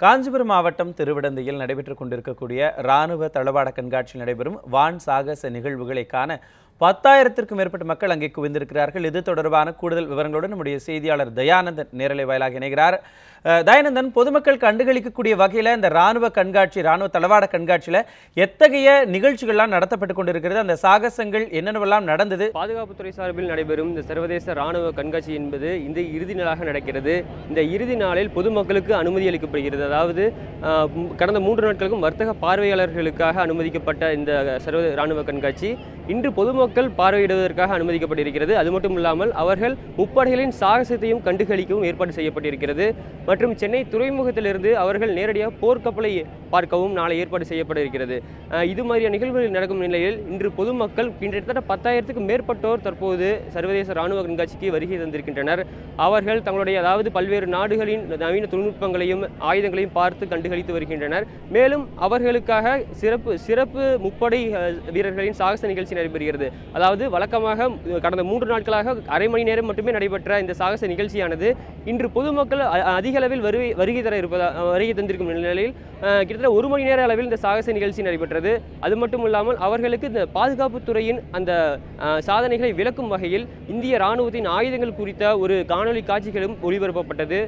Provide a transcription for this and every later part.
காஞ்சிபுரம் மாவட்டம் திருவிடந்தையில் நடைபெற்றுக் கொண்டிருக்கக்கூடிய ராணுவ தளவாட கண்காட்சியில் நடைபெறும் வான் சாகச நிகழ்வுகளை காண பத்தாயிரத்திற்கும் மேற்பட்ட மக்கள் அங்கே குவிந்திருக்கிறார்கள். இது தொடர்பான கூடுதல் விவரங்களுடன் நம்முடைய செய்தியாளர் தயானந்தன் நேரலை வாயிலாக இணைகிறார். தயானந்தன் பொதுமக்கள் கண்டுகளிக்கக்கூடிய வகையில் இந்த ராணுவ கண்காட்சி ராணுவ தளவாட கண்காட்சியில் எத்தகைய நிகழ்ச்சிகள்லாம் நடத்தப்பட்டு கொண்டிருக்கிறது? அந்த சாகசங்கள் என்னென்னவெல்லாம் நடந்தது? பாதுகாப்புத்துறை சார்பில் நடைபெறும் இந்த சர்வதேச ராணுவ கண்காட்சி என்பது இந்த இறுதி நாளாக நடக்கிறது. இந்த இறுதி நாளில் பொதுமக்களுக்கு அனுமதி அளிக்கப்படுகிறது. அதாவது கடந்த மூன்று நாட்களுக்கும் வர்த்தக பார்வையாளர்களுக்காக அனுமதிக்கப்பட்ட இந்த சர்வ ராணுவ கண்காட்சி. இன்று பொதுமக்கள் பார்வையிடுவதற்காக அனுமதிக்கப்பட்டிருக்கிறது. அது மட்டும் இல்லாமல் அவர்கள் முப்படைகளின் சாகசத்தையும் கண்டுகளிக்கவும் ஏற்பாடு செய்யப்பட்டிருக்கிறது. மற்றும் சென்னை துறைமுகத்திலிருந்து அவர்கள் நேரடியாக போர்க்கப்பலை பார்க்கவும் நாளை ஏற்பாடு செய்யப்பட இருக்கிறது இது மாதிரியான நிகழ்வுகள் நடக்கும் நிலையில் இன்று பொதுமக்கள் கிட்டத்தட்ட பத்தாயிரத்துக்கு மேற்பட்டோர் தற்போது சர்வதேச ராணுவ கண்காட்சிக்கு வருகை தந்திருக்கின்றனர். அவர்கள் தங்களுடைய அதாவது பல்வேறு நாடுகளின் நவீன தொழில்நுட்பங்களையும் ஆயுதங்களையும் பார்த்து கண்டுகளித்து வருகின்றனர். மேலும் அவர்களுக்காக சிறப்பு சிறப்பு முப்படை வீரர்களின் சாகச நிகழ்ச்சி நடைபெறுகிறது. அதாவது வழக்கமாக கடந்த மூன்று நாட்களாக அரை மணி நேரம் மட்டுமே நடைபெற்ற இந்த சாகச நிகழ்ச்சியானது இன்று பொதுமக்கள் அ- அதிக அளவில் வருகை வருகை தர இருப்பதா வருகை தந்திருக்கும் நிலையில் கிட்டத்தட்ட ஒரு மணி நேர அளவில் இந்த சாகச நிகழ்ச்சி நடைபெற்றது. அது மட்டும் இல்லாமல் அவர்களுக்கு இந்த பாதுகாப்பு துறையின் அந்த சாதனைகளை விளக்கும் வகையில் இந்திய ராணுவத்தின் ஆயுதங்கள் குறித்த ஒரு காணொளி காட்சிகளும் ஒளிபரப்பப்பட்டது.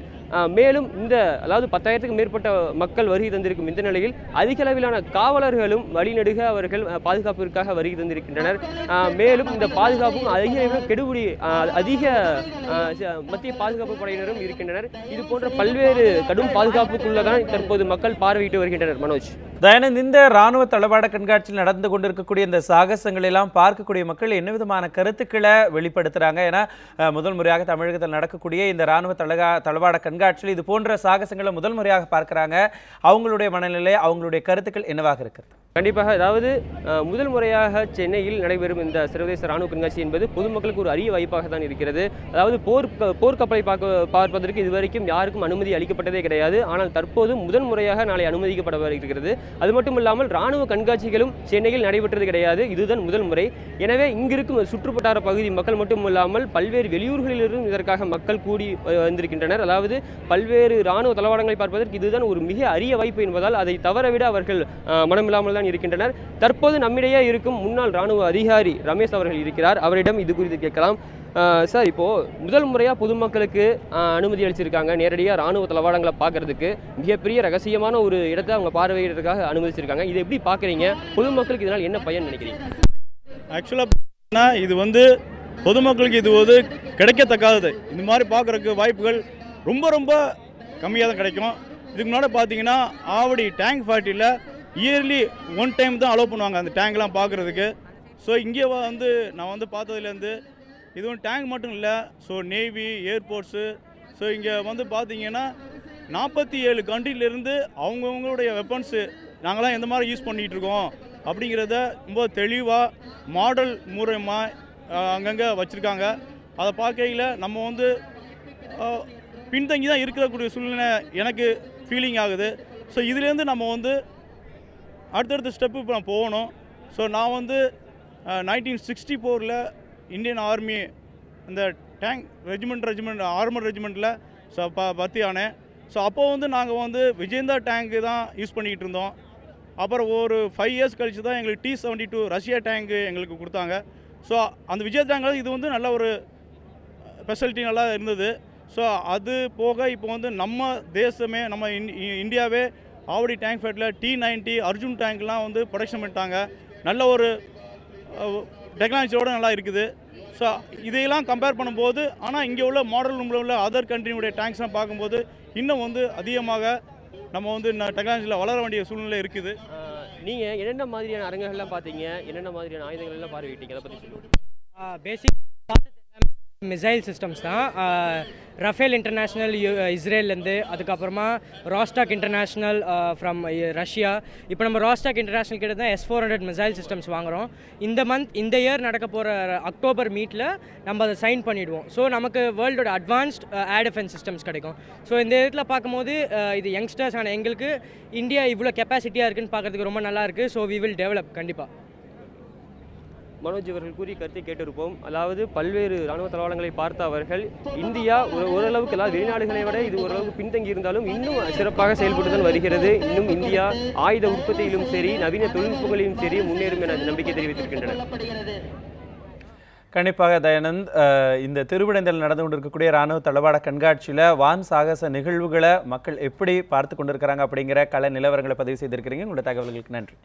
மேலும் இந்த அதாவது பத்தாயிரத்துக்கும் மேற்பட்ட மக்கள் வருகை தந்திருக்கும் இந்த நிலையில் அதிக அளவிலான காவலர்களும் வழிநடுக அவர்கள் பாதுகாப்பிற்காக வருகை தந்திருக்கின்றனர். மேலும் இந்த பாதுகாப்பும் அதிக அளவில் கெடுபிடி அதிக மத்திய பாதுகாப்பு படையினரும் இருக்கின்றனர். இது போன்ற பல்வேறு கடும் பாதுகாப்புக்குள்ளதான் தற்போது மக்கள் பார்வையிட்டு வருகின்றனர். மனோஜ். தயானந்த் இந்த ராணுவ தளவாட கண்காட்சியில் நடந்து கொண்டிருக்கக்கூடிய இந்த சாகசங்கள் எல்லாம் பார்க்கக்கூடிய மக்கள் என்ன விதமான கருத்துக்களை வெளிப்படுத்துறாங்க? ஏன்னா முதல் முறையாக தமிழகத்தில் நடக்கக்கூடிய இந்த ராணுவ தளகா தளவாட கண்காட்சியில் இது போன்ற சாகசங்களை முதல் முறையாக பார்க்குறாங்க. அவங்களுடைய மனநிலை அவங்களுடைய கருத்துக்கள் என்னவாக இருக்கிறது? கண்டிப்பாக அதாவது முதல் முறையாக சென்னையில் நடைபெறும் இந்த சர்வதேச ராணுவ கண்காட்சி என்பது பொதுமக்களுக்கு ஒரு அரிய வாய்ப்பாக தான் இருக்கிறது. அதாவது போர் போர்க்கப்பலை பார்க்க பார்ப்பதற்கு இதுவரைக்கும் யாருக்கும் அனுமதி அளிக்கப்பட்டதே கிடையாது. ஆனால் தற்போது முதல் முறையாக நாளை அனுமதிக்கப்பட இருக்கிறது. அது மட்டும் இல்லாமல் ராணுவ கண்காட்சிகளும் சென்னையில் நடைபெற்றது கிடையாது. இதுதான் முதல் முறை. எனவே இங்கிருக்கும் சுற்றுவட்டார பகுதி மக்கள் மட்டும் இல்லாமல் பல்வேறு வெளியூர்களிலிருந்தும் இதற்காக மக்கள் கூடி வந்திருக்கின்றனர். அதாவது பல்வேறு ராணுவ தளவாடங்களை பார்ப்பதற்கு இதுதான் ஒரு மிக அரிய வாய்ப்பு என்பதால் அதை தவறவிட அவர்கள் மனமில்லாமல் மனமில்லாமல் தான் இருக்கின்றனர். தற்போது நம்மிடையே இருக்கும் முன்னாள் ராணுவ அதிகாரி ரமேஷ் அவர்கள் இருக்கிறார். அவரிடம் இது குறித்து கேட்கலாம். சார் இப்போது முதல் முறையாக பொதுமக்களுக்கு அனுமதி அளிச்சிருக்காங்க. நேரடியாக ராணுவ தளவாடங்களை பார்க்குறதுக்கு மிகப்பெரிய ரகசியமான ஒரு இடத்தை அவங்க பார்வையிடுறதுக்காக அனுமதிச்சிருக்காங்க. இதை எப்படி பார்க்குறீங்க? பொதுமக்களுக்கு இதனால் என்ன பயன் நினைக்கிறீங்க? ஆக்சுவலாக இது வந்து பொதுமக்களுக்கு இது வந்து கிடைக்கத்தக்காதது. இந்த மாதிரி பார்க்குறக்கு வாய்ப்புகள் ரொம்ப ரொம்ப கம்மியாக தான் கிடைக்கும். இதுக்கு முன்னாடி பார்த்தீங்கன்னா ஆவடி டேங்க் ஃபேக்ட்ரியில் இயர்லி ஒன் டைம் தான் அலோவ் பண்ணுவாங்க அந்த டேங்க்லாம் பார்க்குறதுக்கு. ஸோ இங்கே வந்து நான் வந்து பார்த்ததுலேருந்து இதுவும் டேங்க் மட்டும் இல்லை. ஸோ நேவி ஏர்போர்ட்ஸு ஸோ இங்கே வந்து பார்த்தீங்கன்னா நாற்பத்தி ஏழு கண்ட்ரிலேருந்து அவங்கவுங்களுடைய வெப்பன்ஸு நாங்களாம் எந்த மாதிரி யூஸ் பண்ணிகிட்டு இருக்கோம் அப்படிங்கிறத ரொம்ப தெளிவாக மாடல் மூலமாக அங்கங்கே வச்சுருக்காங்க. அதை பார்க்கையில் நம்ம வந்து பின்தங்கி தான் இருக்கக்கூடிய சூழ்நிலை எனக்கு ஃபீலிங் ஆகுது. ஸோ இதுலேருந்து நம்ம வந்து அடுத்தடுத்த ஸ்டெப்பு இப்போ நான் போகணும். ஸோ நான் வந்து நைன்டீன் சிக்ஸ்டி ஃபோரில் இந்தியன் ஆர்மி இந்த டேங்க் ரெஜிமெண்ட் ரெஜிமெண்ட் ஆர்மர் ரெஜிமெண்ட்டில் ஸோ ப பத்தி ஆனேன். ஸோ அப்போது வந்து நாங்கள் வந்து விஜேந்தா டேங்க்கு தான் யூஸ் பண்ணிக்கிட்டு இருந்தோம். அப்புறம் ஒரு ஃபைவ் இயர்ஸ் கழித்து தான் எங்களுக்கு டி செவன்ட்டி டூ ரஷ்யா டேங்க்கு எங்களுக்கு கொடுத்தாங்க. ஸோ அந்த விஜய டேங்கில் இது வந்து நல்ல ஒரு ஃபெசிலிட்டி நல்லா இருந்தது. ஸோ அது போக இப்போ வந்து நம்ம தேசமே நம்ம இ- இந்தியாவே ஆவடி டேங்க் ஃபேட்டில் டி நைன்ட்டி அர்ஜுன் டேங்க்லாம் வந்து ப்ரொடக்ஷன் பண்ணிட்டாங்க. நல்ல ஒரு டெக்னாலஜியோட நல்லா இருக்குது. ஸோ இதையெல்லாம் கம்பேர் பண்ணும்போது ஆனால் இங்கே உள்ள மாடல் ரூமில் உள்ள அதர் கண்ட்ரினுடைய டேங்க்ஸ்லாம் பார்க்கும்போது இன்னும் வந்து அதிகமாக நம்ம வந்து டெக்னாலஜியில் வளர வேண்டிய சூழ்நிலை இருக்குது. நீங்கள் என்னென்ன மாதிரியான அரங்குகள்லாம் பார்த்தீங்க? என்னென்ன மாதிரியான ஆயுதங்கள் எல்லாம் பார்வையிட்டீங்க? அதை பற்றி சொல்லுங்கள் பேசிக் மிசைல் சிஸ்டம்ஸ் தான். ரஃபேல் இன்டர்நேஷ்னல் இஸ்ரேல்லேருந்து அதுக்கப்புறமா ராஸ்டாக் இன்டர்நேஷ்னல் ஃப்ரம் ரஷ்யா. இப்போ நம்ம ராஸ்டாக் இன்டர்நேஷ்னல் கிட்ட தான் S four hundred missile systems வாங்குகிறோம் இந்த மந்த் இந்த இயர் நடக்க போகிற அக்டோபர் மீட்டில் நம்ம அதை சைன் பண்ணிவிடுவோம் ஸோ நமக்கு வேர்ல்டோட அட்வான்ஸ்ட் ஏர் டிஃபென்ஸ் சிஸ்டம்ஸ் கிடைக்கும். ஸோ இந்த இடத்துல பார்க்கும்போது இது யங்ஸ்டர்ஸ் ஆன எங்களுக்கு இந்தியா இவ்வளோ கெப்பாசிட்டியாக இருக்குதுன்னு பார்க்கறதுக்கு ரொம்ப நல்லா இருக்குது ஸோ வி வில் டெவலப் கண்டிப்பாக மனோஜ் அவர்கள் கூறிய கருத்தை கேட்டிருப்போம். அதாவது பல்வேறு ராணுவ தளவாளங்களை பார்த்த அவர்கள் இந்தியா ஒரு ஓரளவுக்கு எல்லாம் வெளிநாடுகளை விட இது ஓரளவுக்கு பின்தங்கி இருந்தாலும் இன்னும் சிறப்பாக செயல்பட்டுதான் வருகிறது. இன்னும் இந்தியா ஆயுத உற்பத்தியிலும் சரி நவீன தொழில்நுட்பங்களிலும் சரி முன்னேறும் என நம்பிக்கை தெரிவித்திருக்கின்றனர். கண்டிப்பாக தயானந்த் இந்த திருவிடந்தில் நடந்து கொண்டிருக்கக்கூடிய ராணுவ தளவாட கண்காட்சியில் வான் சாகச நிகழ்வுகளை மக்கள் எப்படி பார்த்து கொண்டிருக்கிறாங்க அப்படிங்கிற கல நிலவரங்களை பதிவு செய்திருக்கிறீங்க. உங்களோட தகவல்களுக்கு நன்றி.